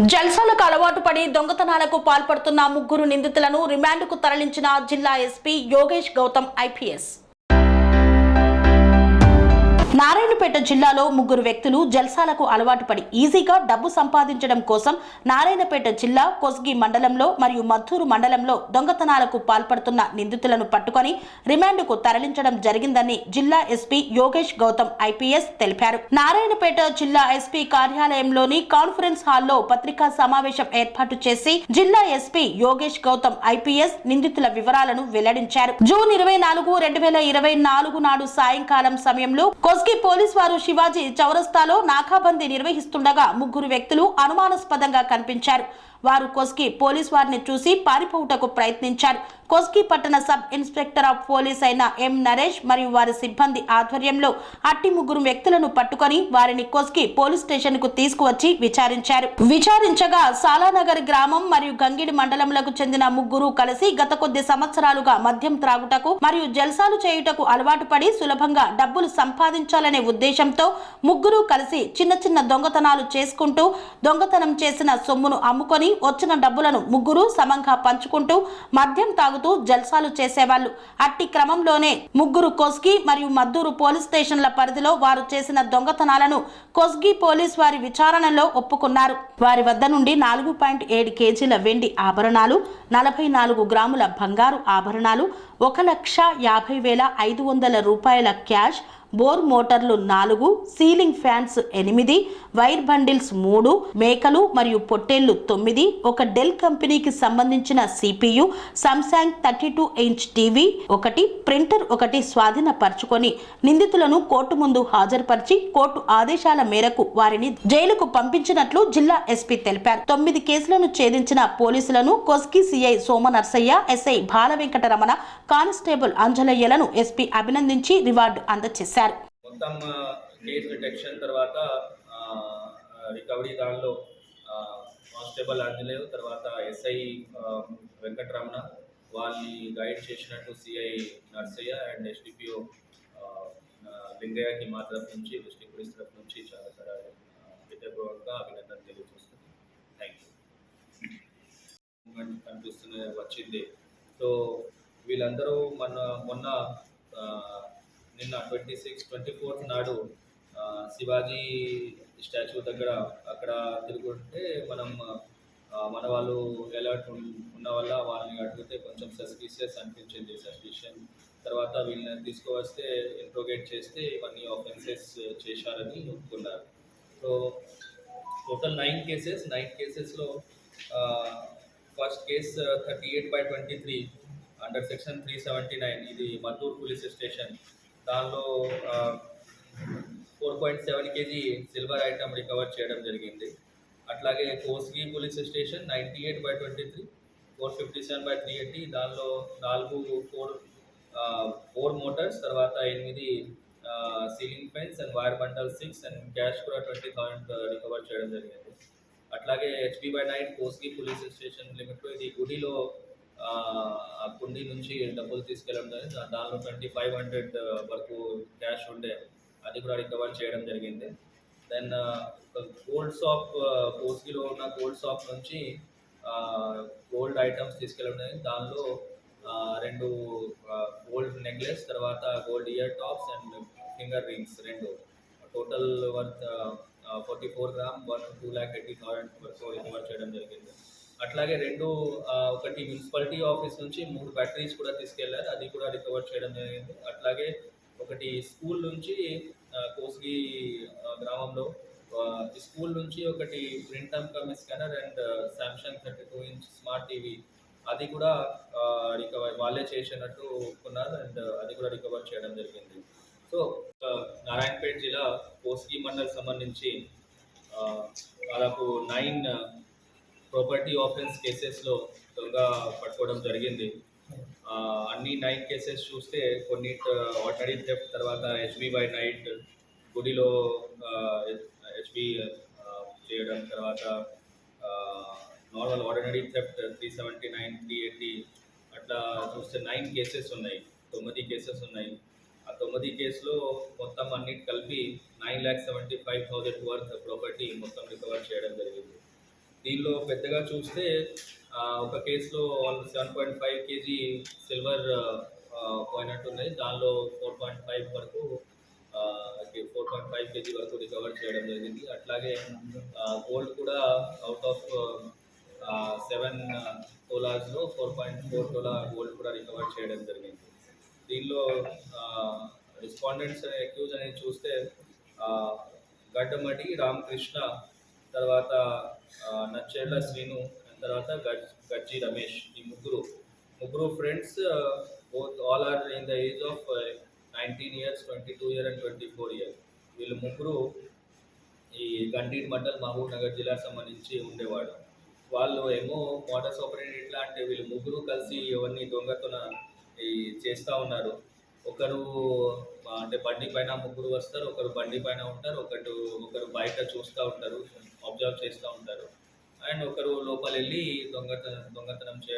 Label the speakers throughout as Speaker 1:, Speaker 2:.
Speaker 1: జల్సాలకు అలవాటు పడి దొంగతనాలకు పాల్పడుతున్న ముగ్గురు నిందితులను రిమాండ్కు తరలించిన జిల్లా ఎస్పీ యోగేష్ గౌతమ్ ఐపీఎస్. నారాయణపేట జిల్లాలో ముగ్గురు వ్యక్తులు జల్సాలకు అలవాటు పడి ఈజీగా డబ్బు సంపాదించడం కోసం నారాయణపేట జిల్లా కొస్గి మండలంలో మరియు మద్దూరు మండలంలో దొంగతనాలకు పాల్పడుతున్న నిందితులను పట్టుకొని రిమాండ్కు తరలించడం జరిగిందని జిల్లా ఎస్పీ యోగేష్ గౌతమ్ ఐపీఎస్ తెలిపారు. నారాయణపేట జిల్లా ఎస్పీ కార్యాలయంలోని కాన్ఫరెన్స్ హాల్లో పత్రికా సమావేశం ఏర్పాటు చేసి జిల్లా ఎస్పీ యోగేష్ గౌతమ్ ఐపీఎస్ నిందితుల వివరాలను వెల్లడించారు. జూన్ ఇరవై నాలుగు రెండు వేల ఇరవై నాలుగు నాడు సాయంకాలం సమయంలో కొస్గి పోలీస్ వారు శివాజీ చౌరస్తాలో నాకాబందీ నిర్వహిస్తుండగా ముగ్గురు వ్యక్తులు అనుమానాస్పదంగా కనిపించారు. వారు కొస్కి పోలీస్ వారిని చూసి పారిపోవుటకు ప్రయత్నించారు. కొస్కి పట్టణ సబ్ ఇన్స్పెక్టర్ ఆఫ్ పోలీస్ అయిన ఎం నరేష్ మరియు వారి సిబ్బంది ఆధ్వర్యంలో అట్టి ముగ్గురు వ్యక్తులను పట్టుకొని వారిని కొస్కి పోలీస్ స్టేషన్కు తీసుకువచ్చి విచారించారు. విచారించగా సాలానగర్ గ్రామం మరియు గంగిడి మండలంలకు చెందిన ముగ్గురు కలిసి గత కొద్ది సంవత్సరాలుగా మద్యం త్రాగుటకు మరియు జల్సాలు చేయుటకు అలవాటు పడి సులభంగా డబ్బులు సంపాదించాలనే ఉద్దేశంతో ముగ్గురు కలిసి చిన్న చిన్న దొంగతనాలు చేసుకుంటూ దొంగతనం చేసిన సొమ్మును అమ్ముకొని వచ్చిన డబ్బులను ముగ్గురు సమంగా పంచుకుంటూ మద్యం తాగు తాగుతూ జల్సాలు చేసేవాళ్ళు. అట్టి క్రమంలోనే ముగ్గురు కొస్గి మరియు మద్దూరు పోలీస్ స్టేషన్ల పరిధిలో వారు చేసిన దొంగతనాలను కొస్గి పోలీస్ వారి విచారణలో ఒప్పుకున్నారు. వారి వద్ద నుండి నాలుగు పాయింట్ ఏడు కేజీల వెండి ఆభరణాలు నలభై నాలుగు గ్రాముల బంగారు ఆభరణాలు ఒక లక్ష యాభై వేల ఐదు వందల రూపాయల క్యాష్ బోర్ మోటార్లు నాలుగు సీలింగ్ ఫ్యాన్స్ ఎనిమిది వైర్ బండిల్స్ మూడు మేకలు మరియు పొట్టేళ్ళు తొమ్మిది ఒక డెల్ కంపెనీకి సంబంధించిన CPU Samsung thirty two inch TV ఒకటి ప్రింటర్ ఒకటి స్వాధీనపరచుకొని నిందితులను కోర్టు ముందు హాజరుపరిచి కోర్టు ఆదేశాల మేరకు వారిని జైలుకు పంపించినట్లు జిల్లా ఎస్పీ తెలిపారు. తొమ్మిది కేసులను ఛేదించిన పోలీసులను Kosgi CI Soma Narsaiah SI Bala Venkataramana constable అంజలయ్యలను SP అభినందించి రివార్డు అందజేశారు.
Speaker 2: మొత్తం కేసు డిటెక్షన్ తర్వాత రికవరీ దానిలో కానిస్టేబుల్ ఆంజనేయ తర్వాత ఎస్ఐ వెంకటరమణ వాళ్ళని గైడ్ చేసినట్టు సిఐ నర్సయ్య అండ్ ఎస్డిపిఓ లింగయ్యకి మా తరఫు నుంచి డిస్ట్రిక్ట్ పోలీస్ తరఫు నుంచి చాలా చాలా విద్యాపూర్వకంగా అభినందన తెలియజేస్తున్నాను. థ్యాంక్ యూ కనిపిస్తున్న వచ్చింది. సో వీళ్ళందరూ మన మొన్న నిన్న ట్వంటీ సిక్స్ ట్వంటీ ఫోర్త్ నాడు శివాజీ స్టాచ్యూ దగ్గర అక్కడ తిరుగుతుంటే మనం మన వాళ్ళు అలర్ట్ ఉన్న వల్ల వాళ్ళని అడిగితే కొంచెం సస్పీషియస్ అనిపించింది. సస్పీషన్ తర్వాత వీళ్ళని తీసుకువస్తే ఇంట్రోగేట్ చేస్తే ఇవన్నీ ఆఫెన్సెస్ చేశారని ఒప్పుకున్నారు. So total nine cases nine కేసెస్లో first case thirty eight by twenty three under section three seventy nine ఇది మద్దూర్ పోలీస్ స్టేషన్ దానిలో four point seven KG silver item recover చేయడం జరిగింది. అట్లాగే Kosgi police station ninety eight by twenty three four fifty seven by three eighty దానిలో నాలుగు four four motors తర్వాత ఎనిమిది ceiling fans and wire bundle six and cash కూడా twenty thousand recover చేయడం జరిగింది. అట్లాగే HP by night Kosgi police station లిమిట్లో ఇది గుడిలో కుండీ నుంచి డబ్బులు తీసుకెళ్ళడం జరిగింది. దానిలో ట్వంటీ ఫైవ్ హండ్రెడ్ వరకు క్యాష్ ఉండే అది కూడా రికవర్ చేయడం జరిగింది. దెన్ గోల్డ్ షాప్ కోస్గిలో ఉన్న గోల్డ్ షాప్ నుంచి గోల్డ్ ఐటమ్స్ తీసుకెళ్ళడం జరిగింది. దానిలో రెండు గోల్డ్ నెక్లెస్ తర్వాత gold ear tops and finger rings రెండు. Total worth forty four gram one two lakh eighty thousand వరకు రికవర్ చేయడం జరిగింది. అట్లాగే రెండు ఒకటి మున్సిపాలిటీ ఆఫీస్ నుంచి మూడు బ్యాటరీస్ కూడా తీసుకెళ్ళారు. అది కూడా రికవర్ చేయడం జరిగింది. అట్లాగే ఒకటి స్కూల్ నుంచి ఆ, కోస్గి గ్రామంలో స్కూల్ నుంచి ఒకటి print cum scanner and Samsung thirty two inch smart TV అది కూడా రికవర్ వాళ్ళే చేసినట్టు ఒప్పుకున్నారు అండ్ అది కూడా రికవర్ చేయడం జరిగింది. సో నారాయణపేట జిల్లా కోస్గి మండల్ సంబంధించి దాదాపు నైన్ ప్రాపర్టీ ఆఫెన్స్ కేసెస్లో దొంగ పట్టుకోవడం జరిగింది. అన్ని నైన్ కేసెస్ చూస్తే కొన్ని ఆర్డినరీ థెఫ్ట్ తర్వాత హెచ్బి బై నైట్ గుడిలో హెచ్బి చేయడం తర్వాత normal ordinary theft three seventy nine three eighty అట్లా చూస్తే నైన్ కేసెస్ ఉన్నాయి. తొమ్మిది కేసెస్ ఉన్నాయి. ఆ తొమ్మిది కేసులో మొత్తం అన్నిటి కలిపి nine lakh seventy five thousand worth property మొత్తం రికవర్ చేయడం జరిగింది. దీనిలో పెద్దగా చూస్తే ఆ, ఒక కేసులో seven point five KG silver పోయినట్టున్నది దానిలో ఫోర్ పాయింట్ ఫైవ్ వరకు ఫోర్ పాయింట్ ఫైవ్ కేజీ వరకు రికవర్ చేయడం జరిగింది. అట్లాగే గోల్డ్ కూడా out of seven తోలాస్లో four point four tola gold కూడా రికవర్ చేయడం జరిగింది. దీనిలో రెస్పాండెంట్స్ అక్యూజ్ అనేది చూస్తే ఆ, గడ్డమటి రామకృష్ణ తర్వాత ఆ, నచ్చేళ్ళ శ్రీను తర్వాత గజ్ గజ్జి రమేష్ ఈ ముగ్గురు. ముగ్గురు friends both all are in the age of nineteen years twenty two year and twenty four year వీళ్ళు ముగ్గురు ఈ గండీడ్ మండల్ మహబూబ్ నగర్ జిల్లాకు సంబంధించి ఉండేవాడు వాళ్ళు ఏమో మోటార్స్ ఆపరేటర్ ఎట్లా అంటే వీళ్ళు ముగ్గురు కలిసి ఎవరిని దొంగతన ఈ చేస్తూ ఉన్నారు. ఒకరు అంటే బండి పైన ముగ్గురు వస్తారు ఒకరు బండి పైన ఉంటారు ఒకటి ఒకరు బయట చూస్తూ ఉంటారు. అబ్జర్వ్ చేస్తూ ఉంటారు. అండ్ ఒకరు లోపల వెళ్ళి దొంగతనం దొంగతనం చే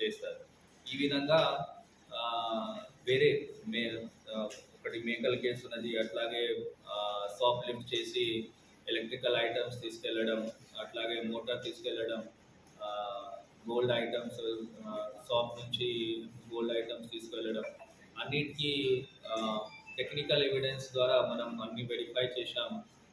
Speaker 2: చేస్తారు. ఈ విధంగా వేరే మే ఒకటి మేకల కేసు ఉన్నది. అట్లాగే షాప్ లిఫ్ట్ చేసి ఎలక్ట్రికల్ ఐటమ్స్ తీసుకెళ్ళడం అట్లాగే మోటార్ తీసుకెళ్ళడం గోల్డ్ ఐటమ్స్ షాప్ నుంచి గోల్డ్ ఐటమ్స్ తీసుకెళ్ళడం. అన్నిటికీ టెక్నికల్ ఎవిడెన్స్ ద్వారా మనం అన్ని వెరిఫై చేశాం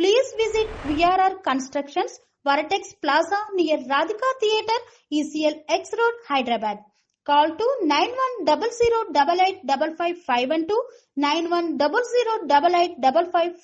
Speaker 3: Please visit VRR Constructions, Varatex Plaza near Radhika Theatre, ECL X Road, Hyderabad. Call to 9100 8855 9100 8855